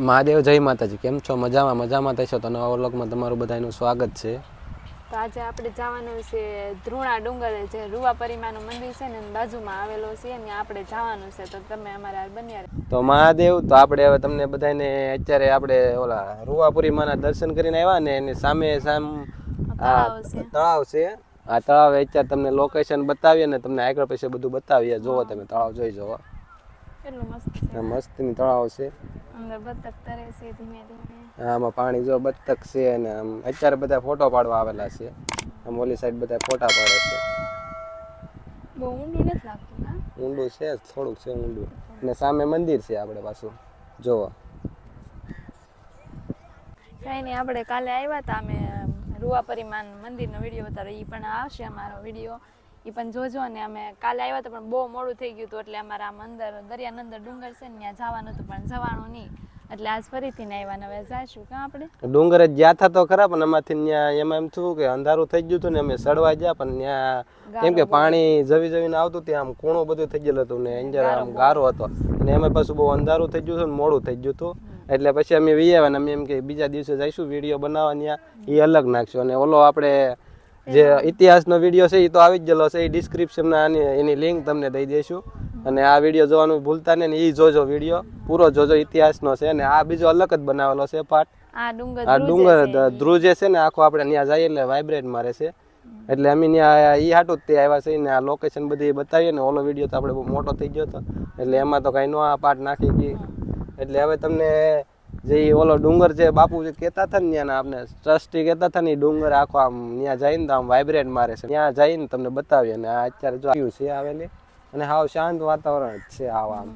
મહાદેવ જય માતાજી કેમ છો? મજામાં મજામાં થશો તો નવા વ્લોગમાં તમારું બધાનું સ્વાગત છે. તો આજે આપણે જવાનું છે ધ્રુણા ડુંગર જે રૂવા પરિમાનું મંદિર છે ને બાજુમાં આવેલો છે અને આપણે જવાનું છે. તો તમે અમારા બન્યા તો મહાદેવ તો આપણે હવે તમને બધાને અત્યારે આપણે ઓલા રૂવાપુરી માના દર્શન કરીને આવ્યા ને એની સામે સામ તળાવ છે. તળાવ છે. આ તળાવ અત્યારે તમને લોકેશન બતાવીએ ને તમને આગળ પછી બધું બતાવીએ. જોવો તમે તળાવ જોઈ જોવો કેટલું મસ્ત છે. મસ્તની તળાવ છે. અંદર બતક તરે છે ધીમે ધીમે. આમાં પાણી જો બતક છે અને આમ અત્યારે બધા ફોટો પાડવા આવેલા છે. આમ ઓલી સાઈડ બધા ફોટા પાડે છે. બહુ ઊંડું નથી લાગતું ના? ઊંડું છે થોડુંક છે ઊંડું. અને સામે મંદિર છે આપણે પાછું. જોવો. કઈ નહીં આપણે કાલે આવ્યા હતા અમે રૂવા પરિમાન મંદિરનો વીડિયો બતાવ્યો. એ પણ આવશે અમારો વીડિયો. એ પણ જોજો ને અમે કાલે આવ્યા હતા પણ બહુ મોડું થઈ ગયું હતું એટલે અમારા આમ અંદર દરિયાના અંદર ડુંગર છે ને ત્યાં જવાનું હતું પણ જવાનું નહીં. એટલે આજ ફરીથી ને આવ્યા હવે જાશું. કાં આપણે? ડુંગરે ગયા હતા તો ખરા પણ અમારથી ત્યાં એમાં એમ થયું કે અંધારું થઈ ગયું હતું ને અમે સડવા ગયા પણ ત્યાં કેમ કે પાણી જવી જવીને આવતું ત્યાં આમ કૂણો બધું થઈ ગયેલું હતું ને અંજર આમ ગારો હતો. અને એમાં પાછું બહુ અંધારું થઈ ગયું હતું ને મોડું થઈ ગયું હતું. એટલે પછી અમે વી આવ્યા ને અમે એમ કે બીજા દિવસે જઈશું વીડિયો બનાવવા ત્યાં એ અલગ નાખશું. અને ઓલો આપણે જે ઇતિહાસનો વીડિયો છે એ તો આવી જ ગયેલો છે. એ ડિસ્ક્રિપ્શનમાં એની લિંક તમને દઈ દઈશું. અને આ વીડિયો જોવાનું ભૂલતા નહીં ને એ જોજો વીડિયો પૂરો જોજો ઇતિહાસનો છે અને આ બીજો અલગ જ બનાવેલો છે પાઠ આ ડુંગર ધ્રુજે ધ્રુવ જે છે ને આખો આપણે ત્યાં જઈએ એટલે વાઇબ્રેટ મારે છે. એટલે અમે ત્યાં ઈ હાટું જ તે આવ્યા છે ને આ લોકેશન બધી બતાવીએ ને ઓલો વીડિયો તો આપણે બહુ મોટો થઈ ગયો હતો. એટલે એમાં તો કાંઈ નો આ પાર્ટ નાખી ગઈ. એટલે હવે તમને જે ઓલો ડુંગર જે બાપુ જે કહેતા હતા ને ત્યાં આપણે ટ્રસ્ટી કહેતા હતા ને ડુંગર આખો આમ ત્યાં જઈને તો આમ વાઇબ્રેટ મારે છે. ત્યાં જઈને તમને બતાવીએ અને આ અત્યારે જો આવ્યું છે આવેલી અને હાવ શાંત વાતાવરણ જ છે આવા આમ.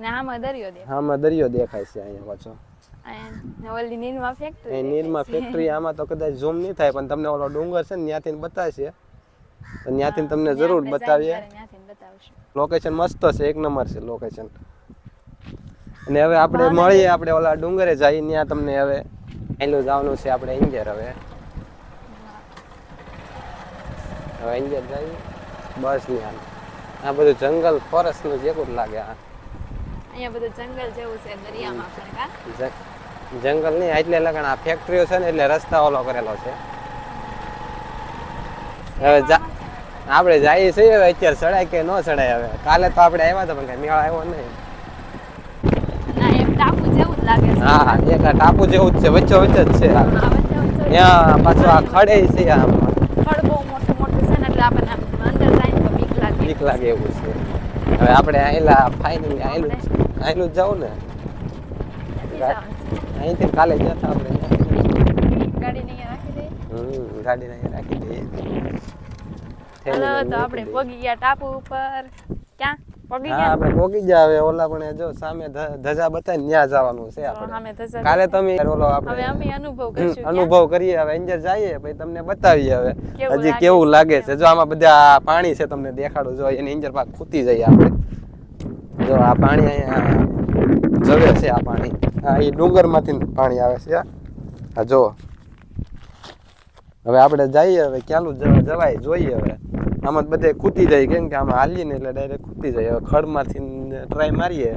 ને આમાં દરિયો દે આમાં દરિયો દેખાય છે અહીંયા પાછો. ને ઓલી નીરમાં ફેક્ટરી એ નીરમાં ફેક્ટરી આમાં તો કદાચ ઝૂમ નહીં થાય પણ તમને ઓલો ડુંગર છે ને ત્યાંથી બતાવશે. ત્યાંથી તમને જરૂર બતાવીએ. લોકેશન મસ્ત છે એક નંબર છે લોકેશન અને હવે આપણે મળીએ આપણે ઓલા ડુંગરે જઈએ ત્યાં તમને હવે એનું જવાનું છે આપણે ઇન્જર હવે. હવે ઇન્જર જઈ બસ હાલ. આ બધું જંગલ ફોરેસ્ટનું જેવું લાગે આ. અહીંયા બધું જંગલ જેવું છે દરિયામાં જંગલ નહીં એટલે લગણ આ ફેક્ટરીઓ છે ને એટલે રસ્તા ઓલો કરેલો છે. હવે આપણે જઈએ છીએ હવે અત્યારે ચડાય કે ન ચડાય હવે. કાલે તો આપણે આવ્યા હતા પણ કઈ મેળા આવ્યો નહીં. લાગે છે. હા એક ટાપુ જેવું જ છે વચ્ચે વચ્ચે જ છે. ત્યાં પાછું આ ખડે છે આમ. ખડ બહુ મોટું મોટું છે ને એટલે આપણને અંદર જાય તો બીક લાગે. બીક લાગે એવું છે. હવે આપણે આયલા ફાઇનલી આયલું આયલું જ જવું ને. અહીંથી કાલે ગયા હતા આપણે. ગાડી નહીં રાખી દઈએ હમ ગાડી નહીં રાખી દઈએ હેલો તો આપણે પગી ગયા ટાપુ ઉપર. હા ગયા? આપણે પોગી ગયા હવે. ઓલા પણ જો સામે ધજા બતાવીને ત્યાં જવાનું છે આપણે. અમે તો જરા- કાલે તમે ઓલો હવે અમે અનુભવ કરશું અનુભવ કરીએ. હવે અંજર જઈએ પછી તમને બતાવીએ હવે. હજી કેવું લાગે છે? જો આમાં બધા પાણી છે તમને દેખાડું. જો એની અંજર પાક ખૂતી જઈએ આપણે. જો આ પાણી અહીંયા જવે છે આ પાણી. આ એ ડુંગરમાંથી પાણી આવે છે. આ જો હવે આપણે જઈએ હવે ક્યાંનું જવાય જોઈએ હવે. આમાં બધે ખૂતી જાય કેમ કે આમાં હાલીએ ને એટલે ડાયરેક્ટ ખૂતી જાય. હવે ખડમાંથી ટ્રાય મારીએ.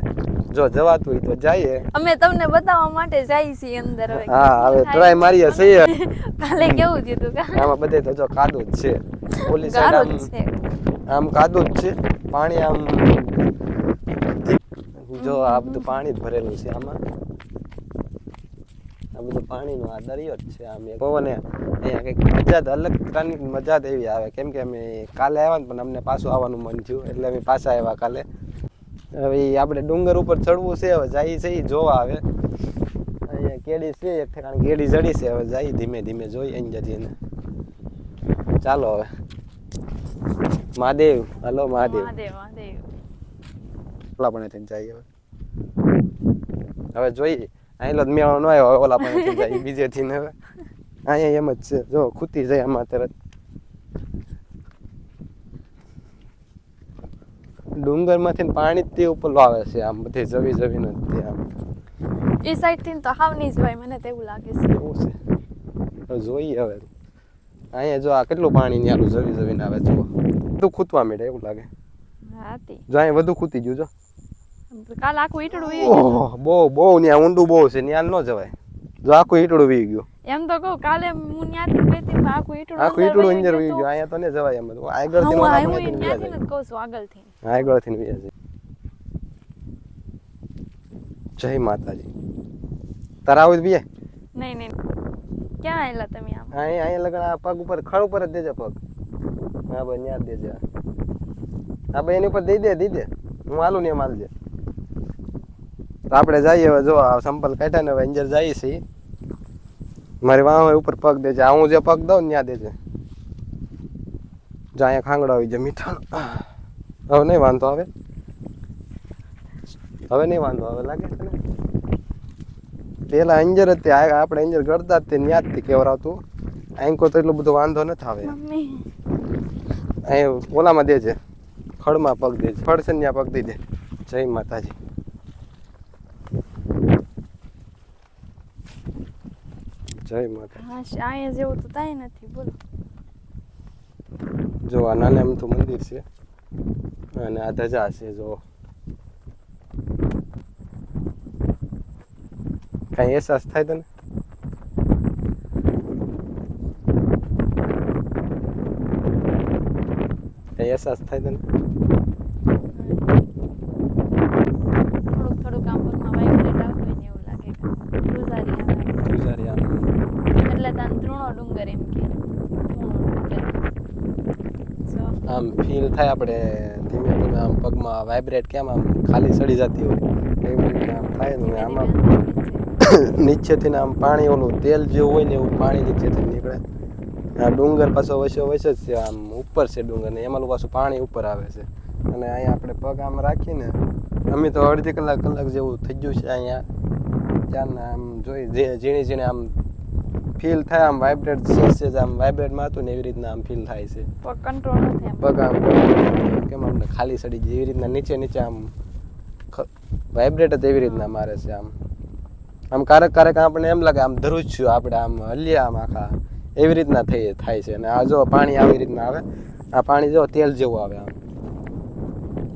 જો જવાતું હોય તો જઈએ. અમે તમને બતાવવા માટે જઈએ છીએ અંદર હવે. હા હવે ટ્રાય મારીએ છીએ. કાલે કેવું થયું આમાં બધે તો જો કાદુ જ છે. ઓલી સાઈડ આમ આમ કાદુ જ છે. પાણી આમ જો આ બધું પાણી જ ભરેલું છે આમાં. બધું પાણીનો આ દરિયો જ છે આમ પવન. અહીંયા કંઈક મજા જ અલગ પ્રકારની મજા જ એવી આવે. કેમ કે અમે કાલે આવ્યા ને પણ અમને પાછું આવવાનું મન થયું. એટલે અમે પાછા આવ્યા કાલે. હવે આપણે ડુંગર ઉપર ચડવું છે હવે જાય છે જોવા આવે અહીંયા કેડી છે એક ઠેકાણે કેડી ચડી છે. હવે જાય ધીમે ધીમે જોઈ અહીં જઈને ચાલો હવે. મહાદેવ. હલો મહાદેવ. મહાદેવ ત્યાં જઈએ પણ થઈને જાય હવે. હવે જોઈએ. અહીં મેળો ન આવ્યો ઓલા પણ જાય બીજેથી ને હવે અહીંયા એમ જ છે જો ખૂતી જાય આમાં તરત ડુંગરમાંથી પાણી તે ઉપર આવે છે આમ બધી જવી જવીને તે આમ એ સાઈડથી તો હાવ નહીં જવાય મને તેવું લાગે છે એવું છે જોઈએ હવે અહીંયા જો આ કેટલું પાણી ન્યાલું જવી જવીને આવે જો બધું ખૂતવા મેળે એવું લાગે જો અહીંયા વધુ ખૂતી ગયું જો કાલ આખું ઈટડું વી ગયું. બહુ બહુ ન્યા ઊંડું બહુ છે ન્યા ન જવાય. જો આખું ઈટડું વી ગયું. એમ તો કહું કાલે હું ન્યાથી હતી આખું ઈટડું આખું ઈટડું અંદર વી ગયું. અહીંયા તો ને જવાય એમ આગળથી હું ન્યાથી ન કહું છું આગળથી. આગળથી વી જાય જય માતાજી. તારા આવું વીએ? નહીં નહીં ક્યાં આવેલા તમે આમ? અહીંયા અહીં લગન આ પગ ઉપર ખડ ઉપર જ દેજો પગ. હા ભાઈ ન્યા દેજો દેજે. હા ભાઈ એની ઉપર દઈ દે દઈ દે. હું હાલું ને એમ હાલજે તો આપણે જઈએ હવે જો આ સંપલ કાઢ્યા ને હવે અંજર જઈએ છીએ. મારી વાહ ઉપર પગ દેજે. આ હું જે પગ દઉં ને ત્યાં દેજે. જો અહીંયા ખાંગડો આવી જાય મીઠાનો. હવે નહીં વાંધો આવે. હવે નહીં વાંધો આવે લાગે છે ને? પેલા અંજર જ તે આપણે અંજર કરતા જ તે ન્યાજથી કેવરાવતું આંકો તો એટલો બધો વાંધો નથી આવે મમ્મી. અહીં ઓલામાં દેજે. ખડમાં પગ દેજે. ફળ છે ને ત્યાં પગ દઈ દે જય માતાજી. જય માતા હા અહીંયા જેવું તો તાય નથી બોલો. જો આ નાને એમ તો મંદિર છે. અને આ ધજા છે જો. કઈ અહેસાસ થાય તને? કઈ અહેસાસ થાય તને થોડુંક થોડુંક આમ પગમાં વાઇબ્રેટ આવતું હોય ને એવું લાગે કે ગુજારી આવે ગુજારી આમ એટલે તાન ધ્રુણો ડુંગર એમ કે ધ્રુણો ડુંગર જો આમ ફીલ થાય આપણે ધીમે ધીમે આમ પગમાં વાઇબ્રેટ કેમ આમ ખાલી સડી જતી હોય. એવી રીતે આમ થાય ને આમાં નીચેથી આમ પાણી ઓલું તેલ જેવું હોય ને એવું પાણી નીચેથી નીકળે. આ ડુંગર પાછો વસ્યો વસે જ છે આમ ઉપર છે ડુંગર ને એમાં પાછું પાણી ઉપર આવે છે. અને અહીંયા આપણે પગ આમ રાખીને અમે તો અડધી કલાક કલાક જેવું થઈ ગયું છે અહીંયા. ત્યાં આમ જોઈ જે ઝીણી ઝીણી આમ ફીલ થાય આમ વાઇબ્રેટ છે આમ વાઇબ્રેટમાં હતું ને એવી રીતના આમ ફીલ થાય છે. પગ કંટ્રોલ નથી પગ આમ કેમ આપણે ખાલી સડી જાય એવી રીતના નીચે નીચે આમ વાઇબ્રેટ જ એવી રીતના મારે છે આમ. આમ ક્યારેક ક્યારેક આપણને એમ લાગે આમ ધરું છું આપણે આમ હલીએ આમ આખા. એવી રીતના થઈ થાય છે. અને આ જો પાણી આવી રીતના આવે આ પાણી જો તેલ જેવું આવે આમ.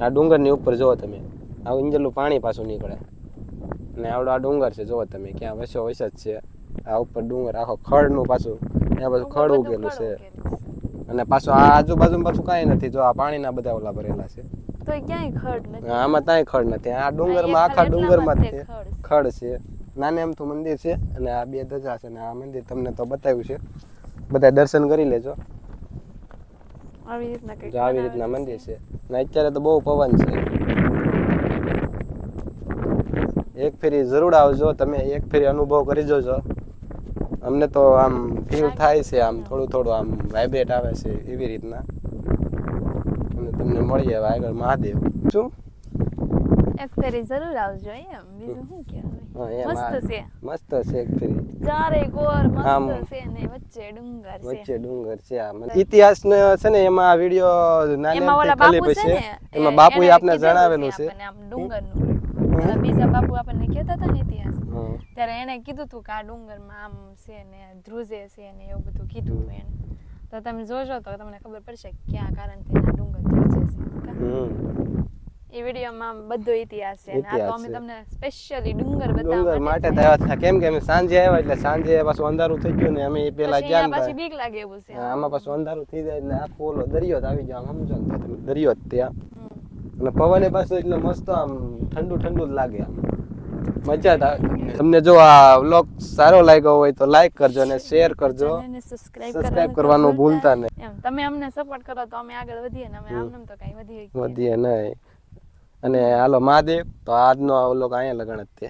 આ ડુંગરની ઉપર જુઓ તમે. આવું ઇંજરલું પાણી પાછું નીકળે. અને આવડો આ ડુંગર છે જુઓ તમે ક્યાં વસો વસ જ છે. આ ઉપર ડુંગર આખો ખડનું પાછું ત્યાં પાછું ખડ ઉગેલું છે. અને પાછું આ આજુબાજુ પાછું કાંઈ નથી જો આ પાણીના બધા ઓલા ભરેલા છે. તો ક્યાંય ખડ નથી? આમાં ત્યાં ખડ નથી આ ડુંગરમાં આખા ડુંગર ડુંગરમાં જ ખડ ખડ છે. નાને એમ તો મંદિર છે અને આ બે ધજા છે અને આ મંદિર તમને તો બતાવ્યું છે. બધા દર્શન કરી લેજો. આવી રીતના આવી રીતના મંદિર છે. અને અત્યારે તો બહુ પવન છે. એક ફેરી જરૂર આવજો તમે એક ફેરી અનુભવ કરી જોજો. અમને તો આમ ફીલ થાય છે આમ થોડું થોડું આમ વાઇબ્રેટ આવે છે એવી રીતના. અને તમને મળીએ હવે આગળ મહાદેવ. શું? એક ફેરી જરૂર આવજો એમ. બીજું શું કહેવાય મસ્ત છે. મસ્ત છે એક ફેરી. ચારે કોર. મસ્ત છે ને વચ્ચે ડુંગર છે. વચ્ચે ડુંગર છે આ ઇતિહાસ ને છે ને એમાં આ વીડિયો નાની એમાં ઓલા બાપુ છે ને એમાં બાપુએ આપને જણાવેલું છે. આમ ડુંગરનું. ઓલા બીજા બાપુ આપણને કહેતા હતા ને ઇતિહાસ ત્યારે એને કીધું હતું કે આ ડુંગરમાં આમ છે ને ધ્રુજે છે ને એવું બધું કીધું હતું એને તો તમે જોજો તો તમને ખબર પડશે ક્યાં કારણથી આ ડુંગર ધ્રુજે છે એ વિડીયોમાં બધો ઇતિહાસ છે આ તો અમે તમને સ્પેશિયલી ડુંગર બતાવવા માટે થયા. હતા કેમ કે અમે સાંજે આવ્યા એટલે સાંજે પાછું અંધારું થઈ ગયું ને અમે પેલા ગયા પાછી બીક લાગે એવું છે. આમાં પાછું અંધારું થઈ જાય એટલે આખો ઓલો દરિયો જ આવી જાય સમજો ને તમે દરિયો જ ત્યાં. અને પવન પાછું એટલે મસ્ત આમ ઠંડુ ઠંડુ જ લાગે આમ. મજા આવે. તમને જો આ વ્લોગ સારો લાગ્યો હોય તો લાઈક કરજો અને શેર કરજો. સબસ્ક્રાઇબ કરવાનું ભૂલતા નહીં. તમે અમને સપોર્ટ કરો તો અમે આગળ વધીએ ને અમે આમ તો કઈ વધીએ વધીએ નહીં. અને હાલો મહાદેવ તો આજનો આ વ્લોગ અહીંયા લગણ જ તે